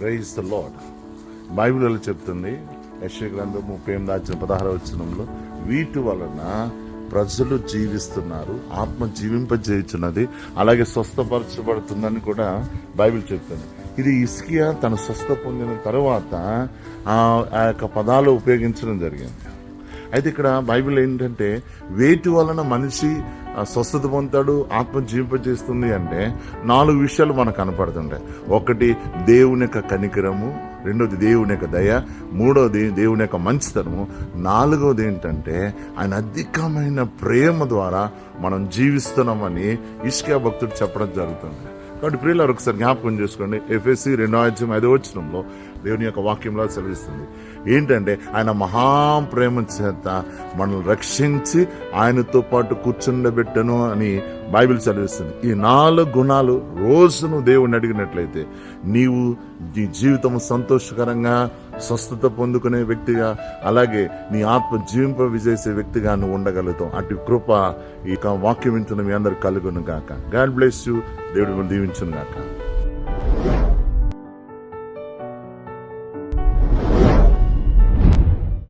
Praise the lord బైబిల్లో చెప్తుంది యశ్వ గ్రంథం ముప్పై ఎనిమిది వచ్చిన పదహార వచ్చినంలో వీటి వలన ప్రజలు జీవిస్తున్నారు ఆత్మ జీవింపజేయుచున్నది అలాగే స్వస్థపరచబడుతుందని కూడా బైబిల్ చెప్తుంది. ఇది ఇస్కియా తన స్వస్థ పొందిన తర్వాత ఆ ఆ యొక్క పదాలు ఉపయోగించడం జరిగింది. అయితే ఇక్కడ బైబిల్ ఏంటంటే వేటి వలన మనిషి స్వస్థత పొందుతాడు ఆత్మ జీవింపజేస్తుంది అంటే నాలుగు విషయాలు మనకు కనపడుతుంటాయి. ఒకటి దేవుని యొక్క కనికరము రెండోది దేవుని యొక్క దయ మూడోది దేవుని యొక్క మంచితనము నాలుగోది ఏంటంటే ఆయన అధికమైన ప్రేమ ద్వారా మనం జీవిస్తున్నామని ఇష్కా భక్తుడు చెప్పడం జరుగుతుంది. కాబట్టి ప్రియులారు ఒకసారి జ్ఞాపకం చేసుకోండి. ఎఫ్ఎస్సి రెండో ఐదో వచ్చినంలో దేవుని యొక్క వాక్యంలో సెలవిస్తుంది. ఏంటంటే ఆయన మహాప్రేమ చేత మనల్ని రక్షించి ఆయనతో పాటు కూర్చుండబెట్టను అని బైబిల్ చదివిస్తుంది ఈ నాలుగు గుణాలు రోజును దేవుణ్ణి అడిగినట్లయితే నీవు నీ జీవితం సంతోషకరంగా స్వస్థత పొందుకునే వ్యక్తిగా అలాగే నీ ఆత్మ జీవింప విజేసే వ్యక్తిగా నువ్వు ఉండగలుగుతావు. అటు కృప ఈ యొక్క వాక్యం వింటున్న మీ అందరికి కలుగును గాక. God bless you. దేవుడు దీవించును గాక.